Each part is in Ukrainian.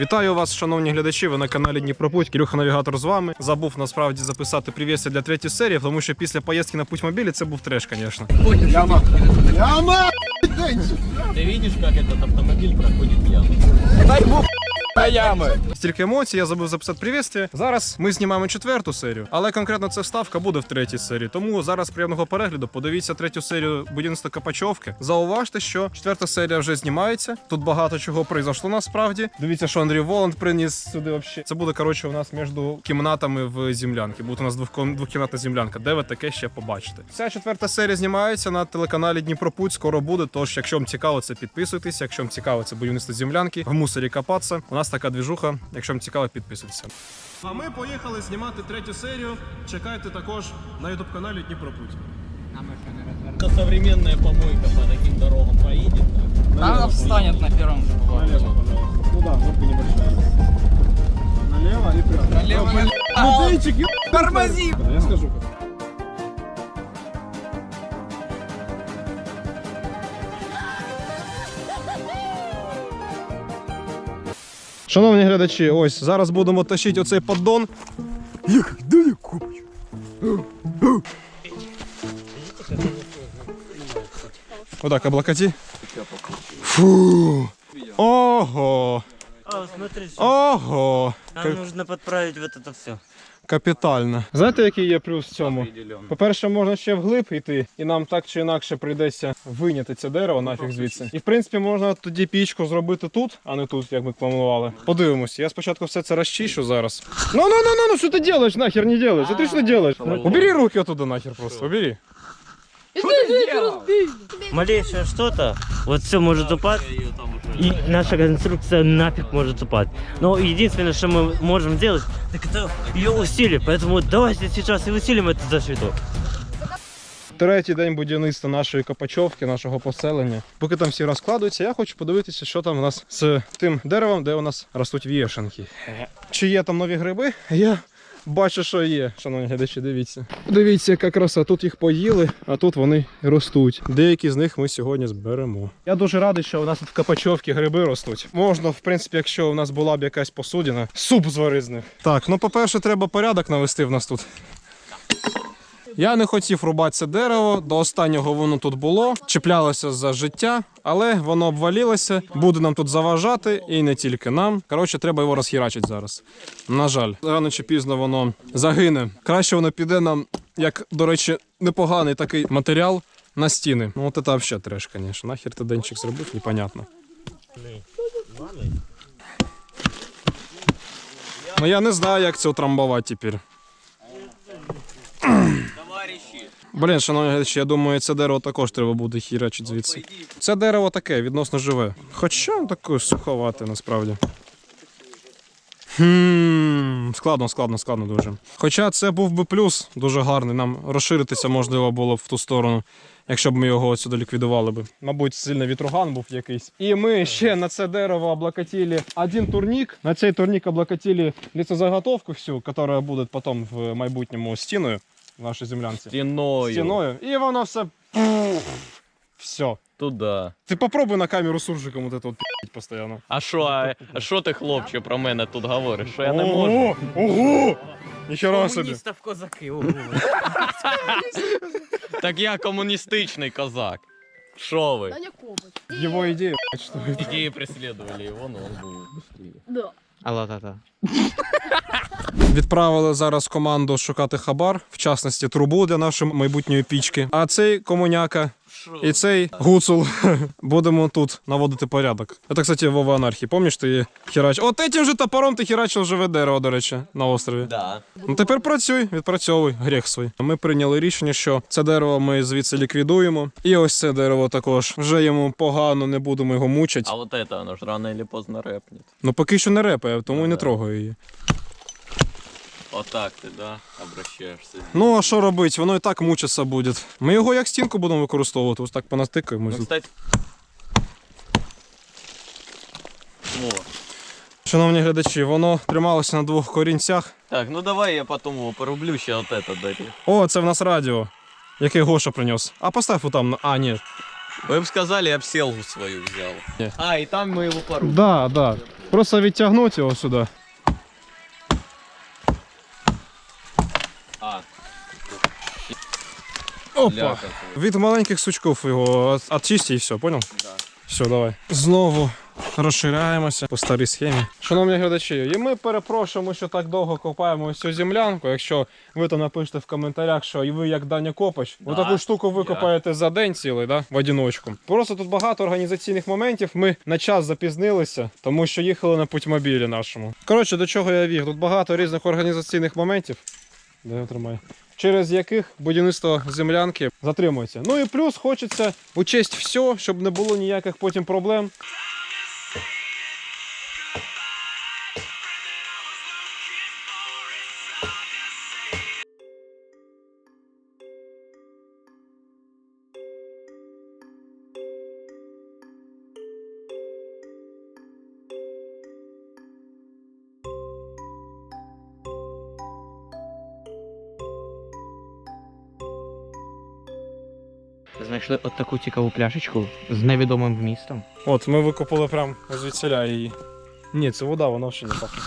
Вітаю вас, шановні глядачі. Ви на каналі Дніпропуть. Кирюха Навігатор з вами. Забув насправді записати привіси для третьої серії, тому що після поїздки на путьмобілі це був треш, звісно. Яма! Яма! Ти бачиш, як цей автомобіль проходить яму? Дай бог ями! Стільки емоцій, я забув записати привіти. Зараз ми знімаємо четверту серію, але конкретно ця вставка буде в третій серії. Тому зараз приємного перегляду. Подивіться третю серію будівництва Капачовки. Зауважте, що четверта серія вже знімається. Тут багато чого произошло насправді. Дивіться, що Андрій Воланд приніс сюди. Вообще це буде коротше у нас між кімнатами в землянці. Буде у нас двохкімнатна землянка. Де ви таке ще побачите? Ця четверта серія знімається на телеканалі Дніпропуть. Скоро буде. Тож, якщо вам цікаво, це підписуйтесь. Якщо вам цікаво, це будівництво землянки. В мусорі копатися. У нас така двіжуха. Якщо вам цікаво, підписуйтесь. А ми поїхали знімати третю серію. Чекайте також на ютуб каналі Дніпропуть. Это современная помойка по таким дорогам поедет. Она встанет на первом же повороте. Ну да, кнопка небольшая. Налево и прямо. Налево, налево. Тормози! Я скажу. Шановні глядачі, ось зараз будемо тащити оцей поддон. Їх, де я купаю? Отак, облокоті. Фу. Ого. А, смотри, всё. Ого. Нам нужно подправить вот это все. Капітально. Знаєте, який є плюс в цьому? По-перше, можна ще вглиб йти, і нам так чи інакше прийдеться виняти це дерево нафіг звідси. І в принципі можна тоді пічку зробити тут, а не тут, як ми планували. Подивимось. Я спочатку все це розчищу зараз. Ну ну ну ну ну що ти робиш? Нахер не робиш? А ти що робиш? Убери руки оттуда нахер просто. Убери. Малейшее что-то, вот все может упасть, и наша конструкция нафиг может упасть. Но единственное, что мы можем сделать, так это ее усилить. Поэтому давайте сейчас и усилим эту защиту. Третій день будівництва нашої Копачовки, нашого поселення. Поки там всі розкладуються, я хочу подивитися, що там у нас з тим деревом, де у нас ростуть вішенки. Чи є там нові гриби? Я бачу, що є. Шановні глядачі, дивіться. Дивіться, яка краса. Тут їх поїли, а тут вони ростуть. Деякі з них ми сьогодні зберемо. Я дуже радий, що у нас тут в Капачовці гриби ростуть. Можна, в принципі, якщо у нас була б якась посудина, суп зварити з них. Так, ну по-перше, треба порядок навести в нас тут. Я не хотів рубати це дерево. До останнього воно тут було, чіплялося за життя, але воно обвалилося, буде нам тут заважати, і не тільки нам. Коротше, треба його розхірачити зараз. На жаль, рано чи пізно воно загине. Краще воно піде нам, як, до речі, непоганий такий матеріал на стіни. Ну, от це взагалі треш, звісно. Нахер ти денчик зробив, непонятно. Ну я не знаю, як це утрамбувати тепер. Блін, шановні глядачі, я думаю, це дерево також треба буде хірачити звідси. Це дерево таке, відносно живе. Хоча таке суховате насправді. Хм, складно, складно, складно дуже. Хоча це був би плюс дуже гарний. Нам розширитися можливо було б в ту сторону, якщо б ми його отсюди ліквідували би. Мабуть, сильний вітруган був якийсь. І ми ще на це дерево облокотили один турнік. На цей турнік облокотили лісозаготовку всю, яка буде потім в майбутньому стіною в нашій землянці Стеною. стіною, і воно все. Все. Туда. Ти попробуй на камеру суржиком от это от пі***ть постійно. А що, а, а що ти, хлопче, про мене тут говориш? Що я не можу? Ого! Ого! Ніхера собі. Коммунистов козаки. Так я комуністичний козак. Що ви? Даня Кобач. Його ідея, що Ідеї преследували його, но он був быстрее. Да. Алла-та-та. Відправили зараз команду шукати хабар, в частності трубу для нашої майбутньої пічки. А цей комуняка і цей гуцул будемо тут наводити порядок. Це, кстати, Вова Анархії. Пам'ятаєш, ти хірач. От этим же топором ти херачив живе дерево, до речі, на острові. Да. Ну тепер працюй, відпрацьовуй гріх свій. Ми прийняли рішення, що це дерево ми звідси ліквідуємо. І ось це дерево також. Вже йому погано, не будемо його мучити. А вот это, оно ж рано или поздно репнет. Ну поки що не репає, тому і не Ага. трогаю її. Отак ти, да, обращаєшся. Ну а що робити? Воно і так мучиться буде. Ми його як стінку будемо використовувати, ось так понастикаємо. Ну, кстати... О. Шановні глядачі, воно трималося на двох корінцях. Так, ну давай я потом его порублю, ще вот это дарю. О, це в нас радіо, яке Гоша приніс. А постав там. А, ні. Вы бы сказали, я б селгу свою взял. Не. А, и там мы его порубим. Да, да. Просто відтягнути його сюди. Опа. Від маленьких сучків його очисти і все, понял? Да. Все, давай. Знову розширяємося по старій схемі. Шановні глядачі, і ми перепрошуємо, що так довго копаємо ось цю землянку. Якщо ви то напишете в коментарях, що і ви як Даня Копач, ви Да, таку штуку я. викопаєте за день цілий, да? в одиночку. Просто тут багато організаційних моментів. Ми на час запізнилися, тому що їхали на путьмобілі нашому. Коротше, до чого я віг? Тут багато різних організаційних моментів. Через яких будівництво землянки затримується. Ну і плюс хочеться учесть все, щоб не було ніяких потім проблем. Знайшли от таку цікаву пляшечку з невідомим вмістом. От, ми викопали прям звідсіля її. Ні, це вода, вона ще не пахне.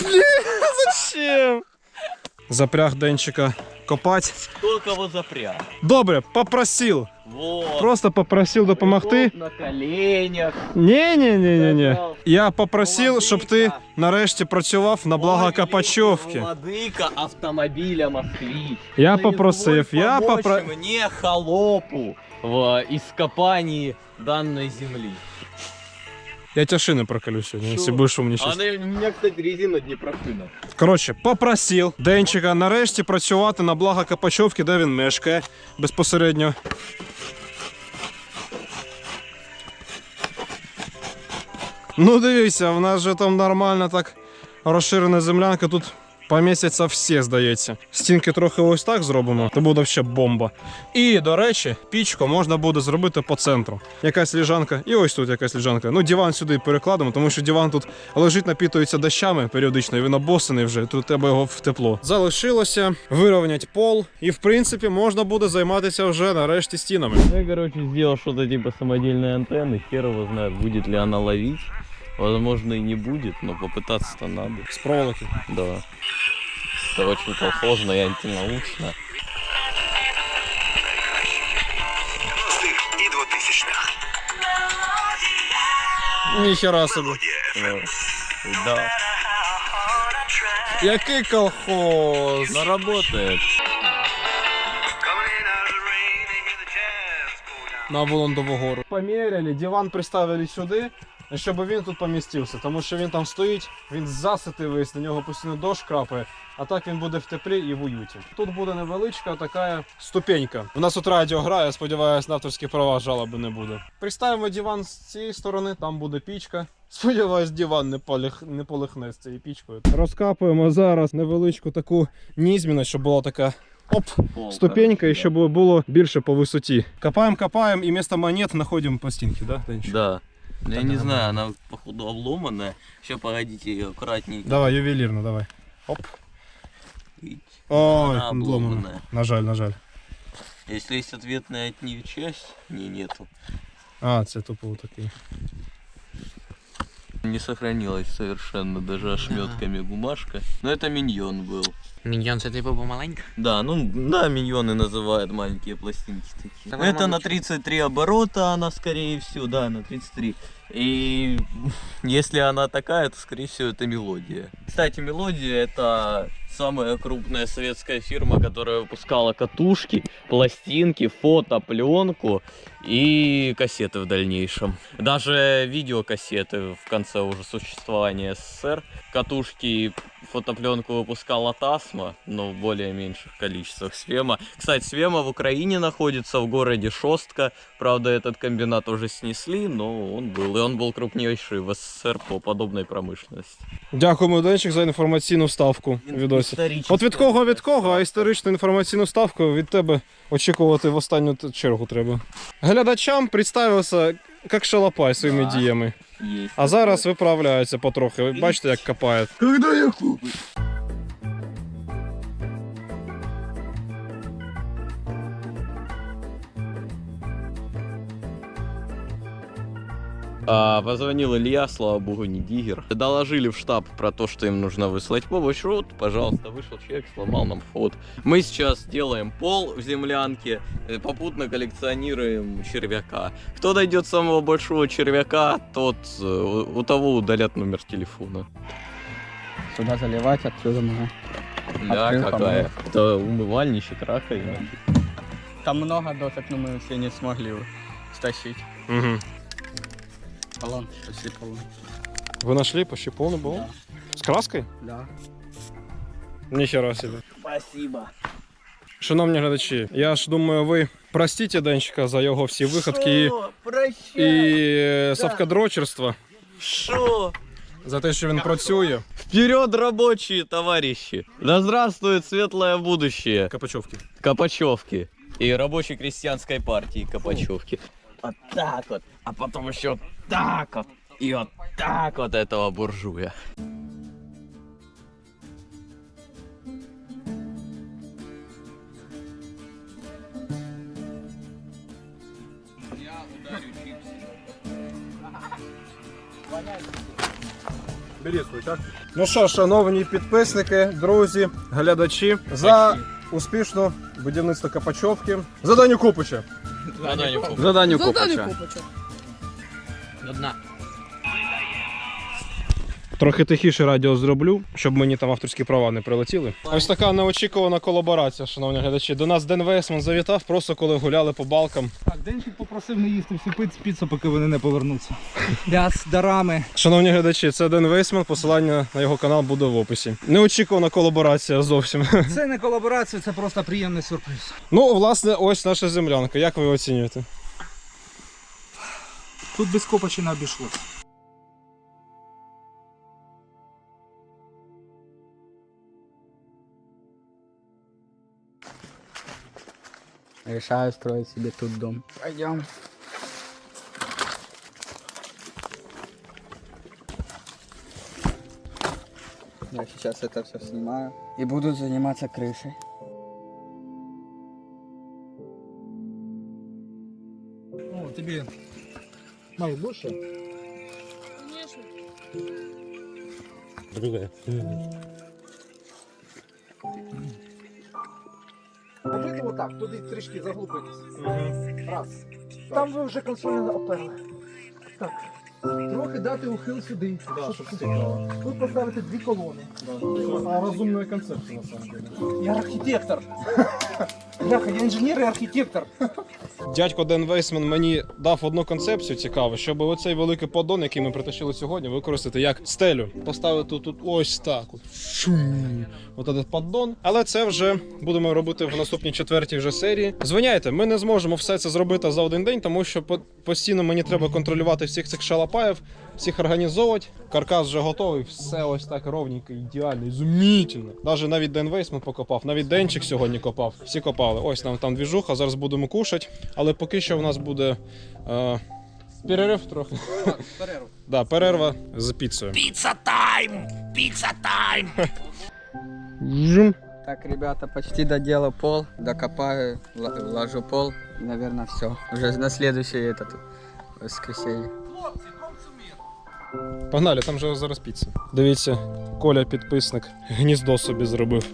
Зачем? Запряг денчика копати. Кто кого запряг? Добре, попросив. Вот. Просто попросив допомогти. На коленях. ні Я попросив, щоб ти нарешті працював на благо Копачовки. Владыка автомобиля москвич. Я попросив, я попро... мне холопу в ископании данной земли. Я тебе шини проколю сьогодні, якщо Що? будеш умнічати. Она, у меня, кстати, резина Днепрошина. Коротше, попросив Денчика нарешті працювати на благо Копачовки, де він мешкає безпосередньо. Ну дивіться, в нас же там нормально так розширена землянка, тут помістяться всі, здається. Стінки трохи ось так зробимо, то буде ще бомба. І, до речі, пічку можна буде зробити по центру. Якась ліжанка, і ось тут якась ліжанка. Ну, диван сюди перекладемо, тому що диван тут лежить, напітується дощами періодично, і він обосаний вже, тут треба його в тепло. Залишилося вирівняти пол, і в принципі можна буде займатися вже нарешті стінами. Я, короче, сделал что-то типа самодельной антенны. Хер его знает, будет ли она ловить. Возможно, и не будет, но попытаться-то надо. З проволоки. Да. Это очень колхозно и антинаучно. і 2000-х. Ніхера собі. Ну, Да. Який колхоз? Но работает. на Волондову гору. Поміряли, диван приставили сюди, щоб він тут помістився, тому що він там стоїть, він заситий весь, на нього постійно дощ крапає, а так він буде в теплі і в уюті. Тут буде невеличка така ступенька. У нас тут радіо грає, я сподіваюся, на авторські права жалоби не буде. Приставимо диван з цієї сторони, там буде пічка. Сподіваюсь, диван не, полих... не полихне з цією пічкою. Розкапуємо зараз невеличку таку нізміну, щоб була така оп, ступенька, і щоб було більше по висоті. Копаємо, копаємо і вместо монет знаходимо по стінці, да, Денчик? Да. Ну, я не знаю, она походу обломанная. Еще погодите, ее аккуратненько. Давай, ювелірно, давай. Оп. Видите? Ой, Вона обломано. обломана. На жаль, на жаль. Если есть ответная от нее часть, не, нету. А, це тупо такий. Не сохранилась совершенно, даже ошметками бумажка. Но это миньон был. Міньйон це типу помаленька. Да, ну да, миньоны называют маленькие пластинки такие. Давай, это на мамочка. 33 оборота она, скорее всего, да, на 33. И если она такая, то, скорее всего, это мелодия. Кстати, мелодия это самая крупная советская фирма, которая выпускала катушки, пластинки, фото, пленку и кассеты в дальнейшем. Даже видеокассеты в конце уже существования СССР. Катушки, фотопленку выпускала Тасма, но в более меньших количествах Свема. Кстати, Свема в Украине находится, в городе Шостка. Правда, этот комбинат уже снесли, но он был. И он был крупнейший в СССР по подобной промышленности. Дякуємо, Денчик, за інформаційну ставку в відосі. От від кого від кого, а історичну інформаційну ставку від тебе очікувати в останню чергу треба. Глядачам представився як шалопай своїми діями. А зараз виправляється потрохи. Ви Бачите, як копає. Когда я куплю? А, позвонил Илья, слава богу, не диггер. Доложили в штаб про то, что им нужно выслать помощь. Вот, пожалуйста, вышел человек, сломал нам вход. Мы сейчас делаем пол в землянке, э, попутно коллекционируем червяка. Кто найдет самого большого червяка, тот э, у того удалят номер телефона. Сюда заливать, отсюда можно. Да, Открыл, какая? Это умывальничек, раковина. Там много досок, но мы все не смогли стащить. Угу. Полон, почти полон. Ви знайшли почти повний балон? З краскою? Да. Ніхера собі. Спасибо. Шановні глядачі, я ж думаю, ви простите Денчика за його всі виходки і, і е, совкадрочерство, Шо? за те, що він працює. Вперед, рабочие товарищи! Да здравствует светлое будущее Капачовки. Копачевки и рабочей крестьянской партии Копачевки. Вот так вот, а потом еще вот так вот и вот так вот этого буржуя. Ну що, шановні підписники, друзі, глядачі, за успішну будівництво Капачовки. За Даню Купича. Задание Копача. До дна. Трохи тихіше радіо зроблю, щоб мені там авторські права не прилетіли. Ось така неочікувана колаборація, шановні глядачі. До нас Ден Вейсман завітав, просто коли гуляли по балкам. Так, Денчик попросив не їсти всю пиц- піцу, поки вони не повернуться. Я з дарами. Шановні глядачі, це Ден Вейсман. Посилання на його канал буде в описі. Неочікувана колаборація зовсім. Це не колаборація, це просто приємний сюрприз. Ну, власне, ось наша землянка. Як ви оцінюєте? Тут без копачі не обійшлося. Решаю строить себе тут дом. Пойдем. Я сейчас это все снимаю и буду заниматься крышей. О, тобі мало більше? Робити отак, туди трішки заглубитись. Раз. Там ви вже консоль оперли. Так. Трохи дати ухил сюди. щоб тут- Тут поставити дві колони. А розумна концепція, на самом деле. Я архітектор. Бляха, я інженер і архітектор. Дядько Ден Вейсман мені дав одну концепцію цікаву, щоб оцей великий поддон, який ми притащили сьогодні, використати як стелю. Поставити тут ось так. От, Шум. от этот поддон. Але це вже будемо робити в наступній четвертій вже серії. Звиняйте, ми не зможемо все це зробити за один день, тому що по- постійно мені треба контролювати всіх цих шалапаїв, всіх організовувати. Каркас вже готовий, все ось так ровненько, ідеально, ізумітельно. Навіть навіть Ден Вейсман покопав, навіть Денчик сьогодні копав. Всі копали. Ось нам там двіжуха, зараз будемо кушати. Але поки що в нас буде е, перерив трохи. Перерву. Да, перерва з піцею. Піца тайм! Піца тайм! Жум. Так, ребята, почти доделал пол, докопаю, ложу пол. Наверное, все. Уже на следующее этот воскресенье. Погнали, там же зараз піца. Дивіться, Коля підписник гніздо собі зробив.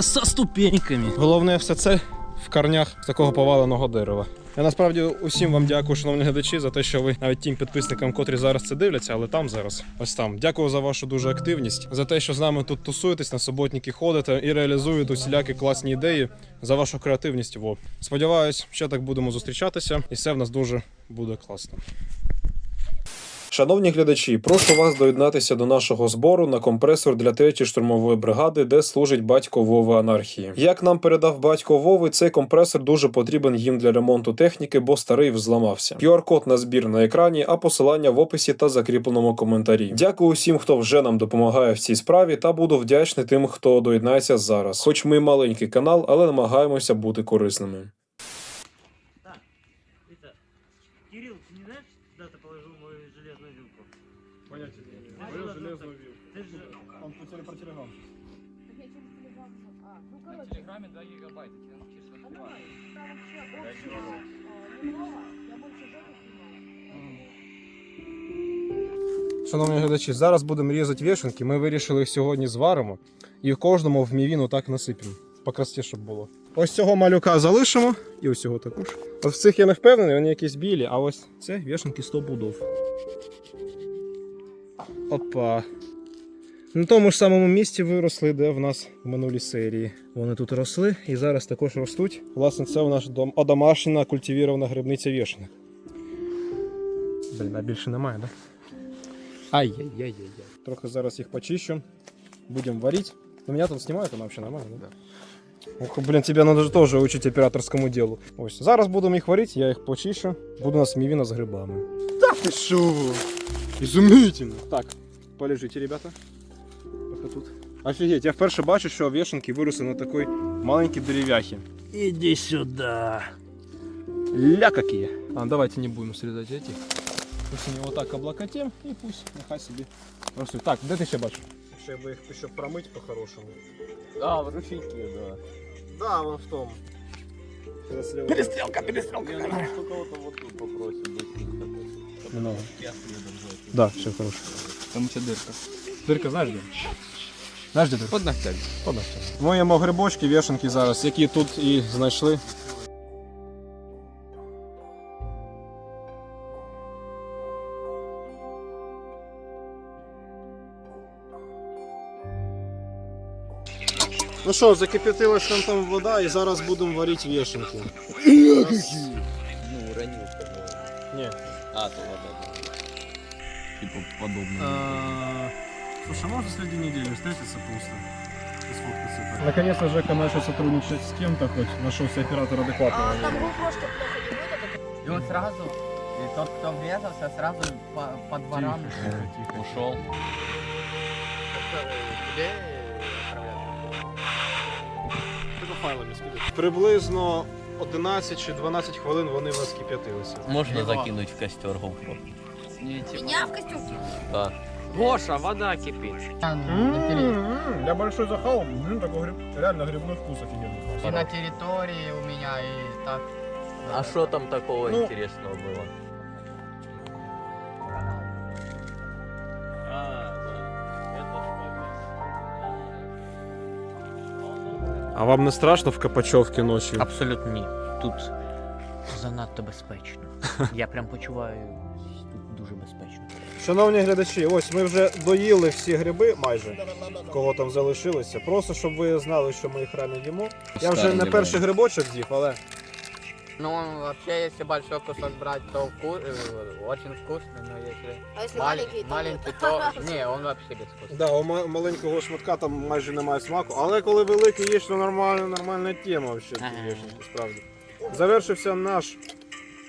Со ступеньками. Головне все це в корнях такого поваленого дерева. Я насправді усім вам дякую, шановні глядачі, за те, що ви навіть тим підписникам, котрі зараз це дивляться, але там зараз, ось там. Дякую за вашу дуже активність, за те, що з нами тут тусуєтесь, на суботники ходите і реалізуєте усілякі класні ідеї за вашу креативність. Во. Сподіваюсь, ще так будемо зустрічатися, і все в нас дуже буде класно. Шановні глядачі, прошу вас доєднатися до нашого збору на компресор для 3-ї штурмової бригади, де служить батько Вови Анархії. Як нам передав батько Вови, цей компресор дуже потрібен їм для ремонту техніки, бо старий взламався. QR-код на збір на екрані, а посилання в описі та закріпленому коментарі. Дякую усім, хто вже нам допомагає в цій справі, та буду вдячний тим, хто доєднається зараз. Хоч ми маленький канал, але намагаємося бути корисними. Шановні глядачі, зараз будемо різати вішенки. Ми вирішили їх сьогодні зваримо і в кожному в мівіну так насипемо. По щоб було. Ось цього малюка залишимо і ось цього також. В цих я не впевнений, вони якісь білі, а ось це вішенки 100 будов. Опа. На тому ж самому місці виросли, де в нас в минулій серії. Вони тут росли і зараз також ростуть. Власне, це у нас дом... одомашнена культивірована грибниця вішенок. Блін, а більше немає, да? Ай-яй-яй-яй. Трохи зараз їх почищу. Будем варить. Ну, меня тут снимают, она вообще нормально, да? Ох, блін, тебе надо же тоже учить операторському ділу. Ось, зараз будемо їх варити, я їх почищу. Буде у нас мівіна з грибами. Та ти що? Изумительно. Так, полежите, ребята. Пока тут. Офігеть, я вперше бачу, що вішенки виросли на такій маленькій дерев'яхі. Иди сюда. Ля какие. А, давайте не будем срезать этих. Пусть они вот так облокотим и пусть нехай собі ростуть. Так, де ти ще бачиш? Ще би їх ще промить по-хорошому. А, в ручейке, да. Да, вон в том. Перестрелка, перестрелка. Я думаю, что кого-то вот тут попросим быстренько. Не. Я следом за этим. Да, все хорошо. Там ще дирка. Дирка знаєш де? Знаєш де дирка? Под ногтями. Подався. Моємо грибочки, вішенки зараз, які тут і знайшли. Ну що, закип'ятилась там, там вода і зараз будемо варити вішенки. Ну, уронил Ні. А, то вода. Типа подобно. А, Слушай, можно среди недели встретиться просто и сфоткаться? Наконец-то Жека начал сотрудничать с кем-то, хоть нашелся оператор адекватного. А там плохо не будет, И он сразу, и тот, кто врезался, сразу по, по дворам. Ушел. Приблизно 11 чи 12 хвилин вони в нас кип'ятилися. Можно Его. закинуть в костер GoPro. Меня в костюмке. Да. Гоша, вода кипит. Я большой захал, блин, такой гриб, реально грибной вкус офигенный. И на территории у меня, и так. А что там такого Ну. интересного было? А вам не страшно в Капачовці ночі? Абсолютно ні. Тут занадто безпечно. Я прям почуваю тут дуже безпечно. Шановні глядачі, ось ми вже доїли всі гриби майже, кого там залишилося. Просто щоб ви знали, що ми їх рано їмо. Я вже не перший грибочок з'їв, але Ну, вообще, если большой кусок брать, то вку- э, очень вкусный, но если А если маль- маленький, то маленький, нет. то... Не, он вообще безвкусный. да, у ма- маленького шматка там майже немає смаку. Але коли великий є, то нормальна, нормальна тема взагалі. Ага. вішенки, справді. Завершився наш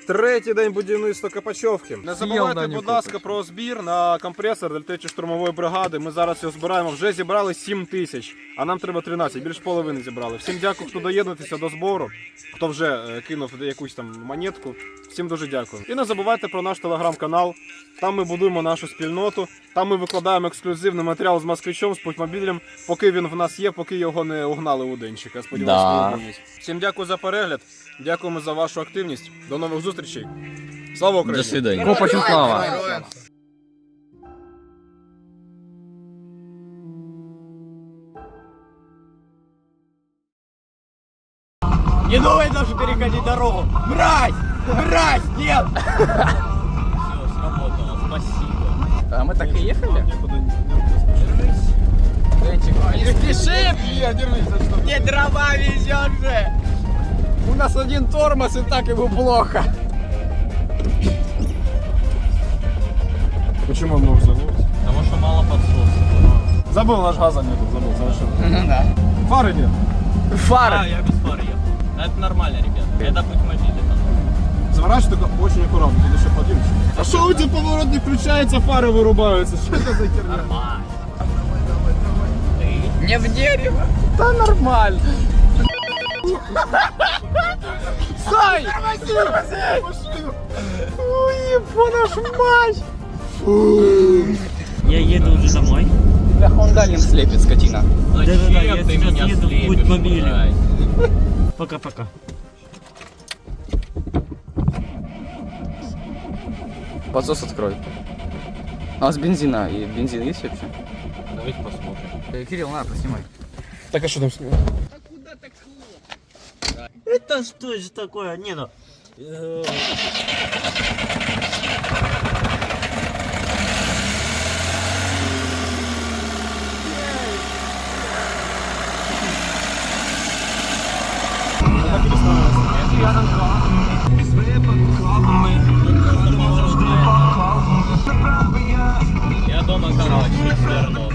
третій день будівництва Копачовки. Не забувайте, будь ласка, про збір на компресор для третьої штурмової бригади. Ми зараз його збираємо. Вже зібрали 7 тисяч, а нам треба 13, більш половини зібрали. Всім дякую, хто доєднується до збору, хто вже е, кинув якусь там монетку. Всім дуже дякую. І не забувайте про наш телеграм-канал. Там ми будуємо нашу спільноту. Там ми викладаємо ексклюзивний матеріал з москвичом, з путьмобілем, поки він в нас є, поки його не угнали у денчика. Сподіваюсь, Да. Всім дякую за перегляд. Дякуємо за вашу активність. До нових зустрічей. Слава Україні! До свидания. Копачу слава! Не думай даже переходить дорогу. Мразь! Мразь! Нет! Все, сработало, спасибо. А мы так и ехали? Не спеши! Не дрова везет же! У нас один тормоз и так ему плохо. Почему много забыл? Потому что мало подсоса. Забыл наш газа нету, забыл совершенно. Да. Фары нет. Фара! я без фар ехал. Это нормально, ребят. Это путь мобили. Заворачивай только очень аккуратно, тут еще подъемчик. А что у тебя поворот не включается, фары вырубаются? Что это за херня? Не в дерево! Да нормально! Стой! Уебана ж мать! Я еду уже домой. Да он дальним слепит, скотина. Да-да-да, я сейчас еду в путь. Пока-пока. Подсос открой. А с бензина, и бензин есть вообще? Давайте посмотрим. Э, Кирилл, на, поснимай. Так а що там знімати? Это что же такое? Не, ну... Я дома, короче, вернул.